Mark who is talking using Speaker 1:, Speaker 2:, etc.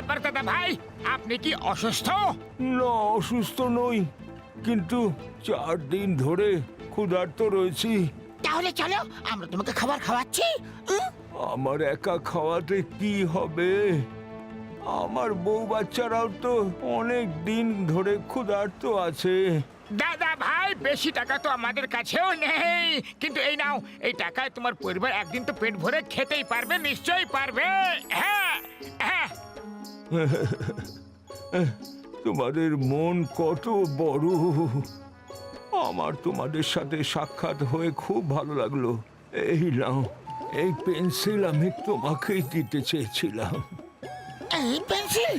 Speaker 1: ব্যাপার দাদা ভাই? আপনি কি অসুস্থ?
Speaker 2: না অসুস্থ নই। কিন্তু চার দিন ধরে ক্ষুধার্ত রয়েছি।
Speaker 3: তাহলে চলো আমরা তোমাকে খাবার খাওয়াচ্ছি।
Speaker 2: আমার একা খাওয়াতে কি হবে? আমার বউ বাচ্চারাও তো অনেক দিন ধরে ক্ষুধার্ত আছে।
Speaker 1: দাদা ভাই বেশি টাকা তো আমাদের কাছেও নেই। কিন্তু এই নাও এই টাকায় তোমার পরিবার একদিন তো পেট ভরে খেতেই পারবে নিশ্চয়ই পারবে। হ্যাঁ হ্যাঁ।
Speaker 2: তোমাদের মন কত বড়। আমার তোমাদের সাথে সাক্ষাৎ হয়ে খুব ভালো লাগল। এই নাও, এই পেন্সিল আমি তোমাকেই দিতে চেয়েছিলাম।
Speaker 3: এই পেন্সিল?